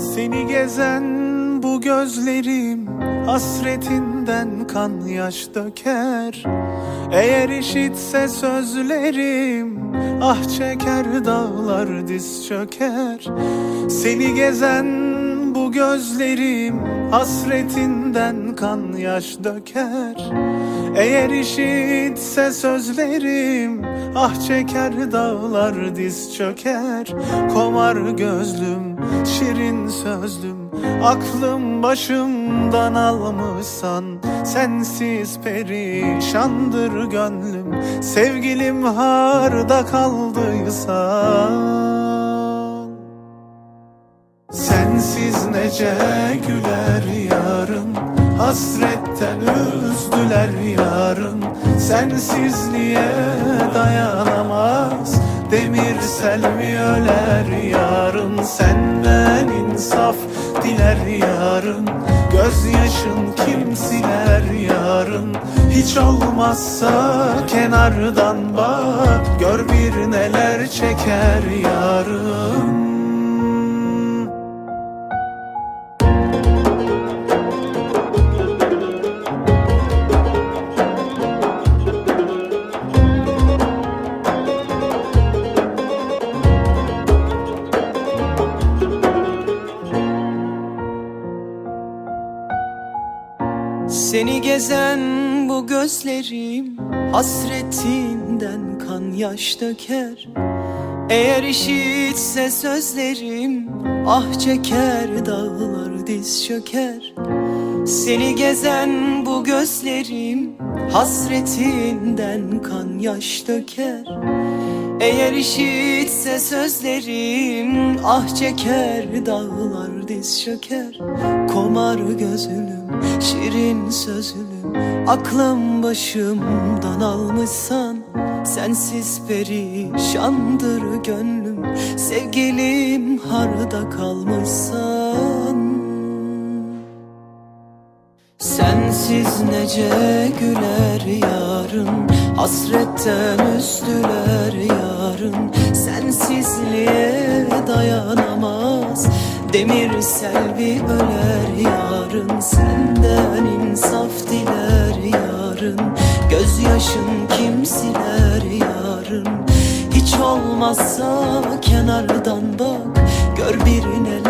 Seni gezen bu gözlerim Hasretinden kan yaş döker. Eğer işitse sözlerim Ah çeker dağlar diz çöker. Seni gezen bu gözlerim Hasretinden kan yaş döker. Eğer işitse sözlerim Ah çeker dağlar diz çöker. Komar gözlüm şirin sözlüm Aklım başımdan almışsan Sensiz perişandır gönlüm. Sevgilim harda kaldıysan Sensiz nece güler yarın? Hasretten üzdüler yarın. Sensizliğe dayanamaz? Demir selvi öler yarın. Senden insaf diler yarın. Gözyaşın kim siler yarın? Hiç olmazsa kenardan bak. Gör bir neler çeker yarın Seni gezen bu gözlerim Hasretinden kan yaş döker Eğer işitse sözlerim Ah çeker dağlar diz çöker. Seni gezen bu gözlerim Hasretinden kan yaş döker eğer işitse sözlerim Ah çeker dağlar diz çöker. Komar gözlüm şirin sözlüm Aklım başımdan almışsan Sensiz perişandır gönlüm Sevgilim harda kalmışsan. Sensiz nece güler yarın Hasretten üstüler yarın. Sensizliğe dayanamaz Demir selvi öler yarın Senden insaf diler yarın. Gözyaşın kim siler yarın. Hiç olmazsa kenardan bak Gör bir neler çeker